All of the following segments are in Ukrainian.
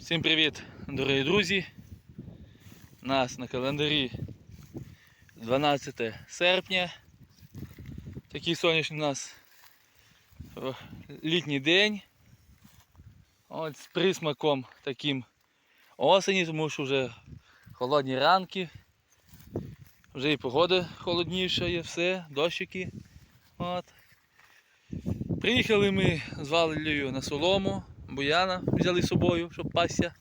Всім привіт, дорогі друзі. У нас на календарі 12 серпня. Такий сонячний у нас літній день. От з присмаком таким осені, тому що вже холодні ранки. Вже і погода холодніша є, все, дощики. От. Приїхали ми з Валею на солому, Бояна взяли з собою, щоб пасся.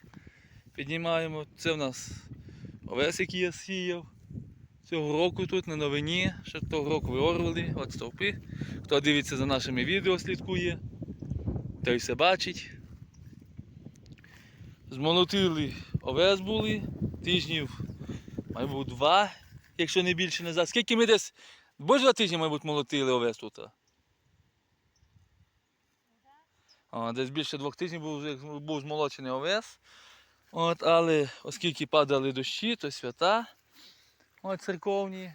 Піднімаємо. Це в нас овес, який я сіяв. Цього року тут на новині, ще того року виорвали, от стовпи. Хто дивиться за нашими відео, слідкує, той все бачить. Змолотили овес були, тижнів, мабуть, два, якщо не більше назад. Скільки ми десь, бо два тижні, мабуть, молотили овес тут. А, десь більше двох тижнів був, був змолочений овес. От, але оскільки падали дощі, то свята от, церковні,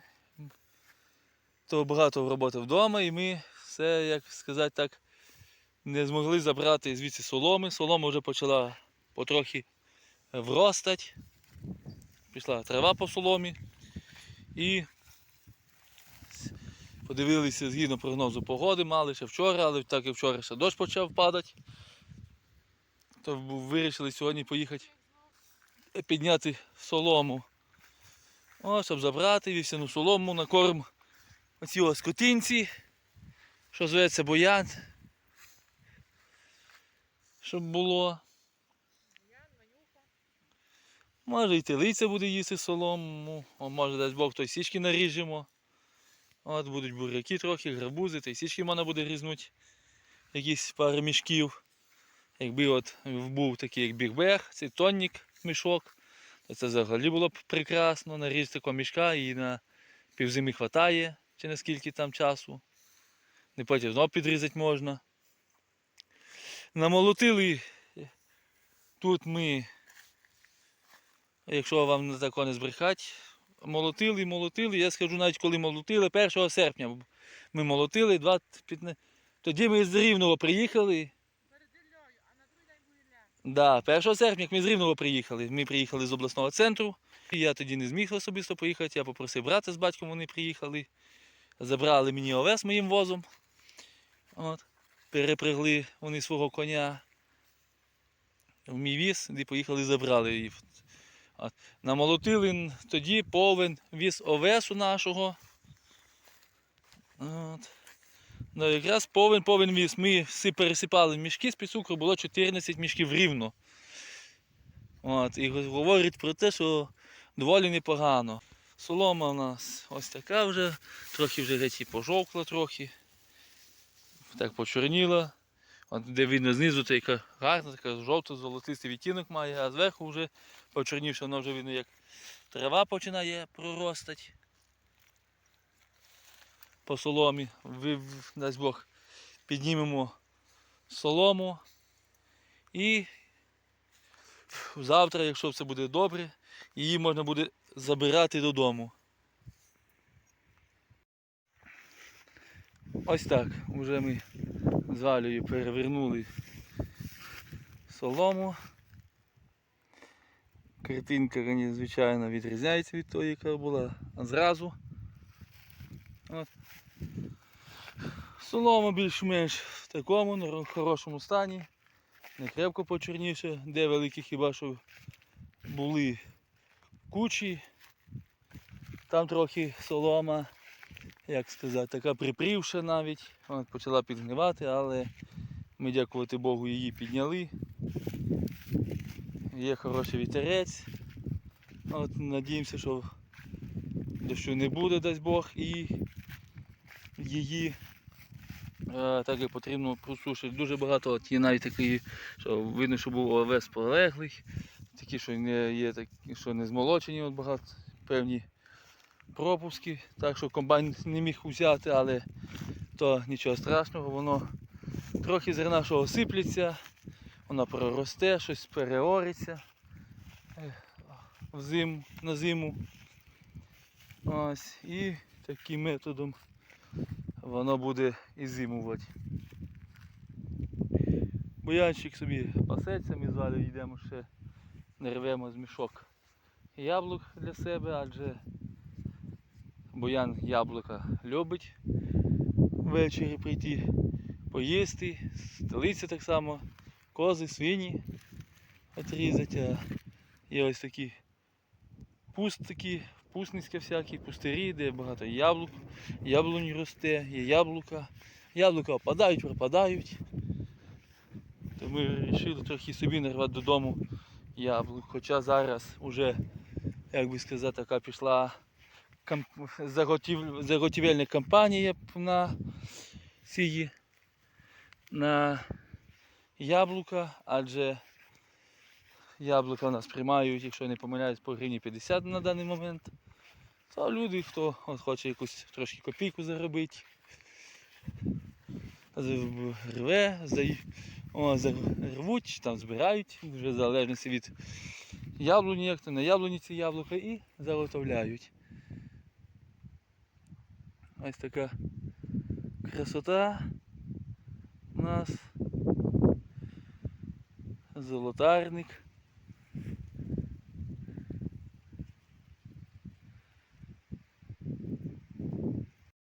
то багато роботи вдома і ми все, як сказати так, не змогли забрати звідси соломи. Солома вже почала потрохи вростати. Пішла трава по соломі. І Подивилися згідно прогнозу погоди, мали ще вчора, але так як вчора ще дощ почав падати, то вирішили сьогодні поїхати підняти солому. О, щоб забрати вівсяну солому на корм оці скотинці, що зветься боян. Щоб було. Може і телиця буде їсти солому, а може дасть Бог той січки наріжемо. От будуть буряки трохи, грабузи, та й січки можна буде різнути. Якісь пару мішків. Якби от був такий як бігбег, цей тонник мішок, то це взагалі було б прекрасно. Нарізати такого мішка і на півзими хватає, чи на скільки там часу. Не потім знову підрізати можна. Намолотили тут ми, якщо вам не тако не збрехати, молотили, молотили. Я скажу навіть коли молотили, 1 серпня ми молотили, 25... тоді ми з Рівного приїхали. Да, 1 серпня ми з Рівного приїхали. Ми приїхали з обласного центру. Я тоді не зміг особисто поїхати. Я попросив брата з батьком, вони приїхали. Забрали мені овес моїм возом. От. Перепрягли вони свого коня в мій віз, і поїхали забрали її. От. Намолотили тоді повен віз овесу нашого. От. Ну, якраз повен повен віз. Ми всі пересипали мішки з під цукру, було 14 мішків рівно. От. І говорить про те, що доволі непогано. Солома у нас ось така вже, трохи вже геть і пожовкла трохи. Так почорніла. От де видно знизу така гарна, така жовто-золотистий відтінок має, а зверху вже почорнівше, воно вже видно, як трава починає проростати по соломі. Ви, дасть Бог, піднімемо солому. І завтра, якщо все буде добре, її можна буде забирати додому. Ось так. Вже ми з Валею перевернули солому. Картинка, звичайно, відрізняється від тої, яка була зразу. От. Солома більш-менш в такому хорошому стані. Не крепко почорніше, де великі хіба що були кучі. Там трохи солома, як сказати, така припрівша навіть. От, почала підгнивати, але ми, дякувати Богу, її підняли. Є хороший вітерець. От, надіємося, що дощу не буде, дасть Бог, і її е, так як потрібно просушити. Дуже багато от є навіть такі, що видно, що був овес полеглий, такі, що не є такі, що не змолочені, от багато певні пропуски. Так що комбайн не міг взяти, але то нічого страшного, воно трохи зерна що осиплеться, воно проросте, щось переориться е, в зиму, на зиму. Ось, і таким методом воно буде і зимувати. Боянчик собі пасеться, ми з Валею йдемо ще не рвемо з мішок яблук для себе, адже Боян яблука любить ввечері прийти, поїсти, столиця так само, кози, свині отрізати. Є ось такі пустики, пустницькі всякі, пустирі, де багато яблук, яблунь росте, є яблука. Яблука опадають, пропадають. То ми вирішили трохи собі нарвати додому яблук. Хоча зараз вже, як би сказати, така пішла. Заготів... заготівельна кампанія на ці на яблука, адже яблука у нас приймають, якщо не помиляюсь, по гривні 50 на даний момент. То люди, хто от хоче якусь трошки копійку заробити, рве, о, рвуть, там збирають, вже в залежності від яблуні, як то на яблуні ці яблука і заготовляють. Ось така красота у нас. Золотарник.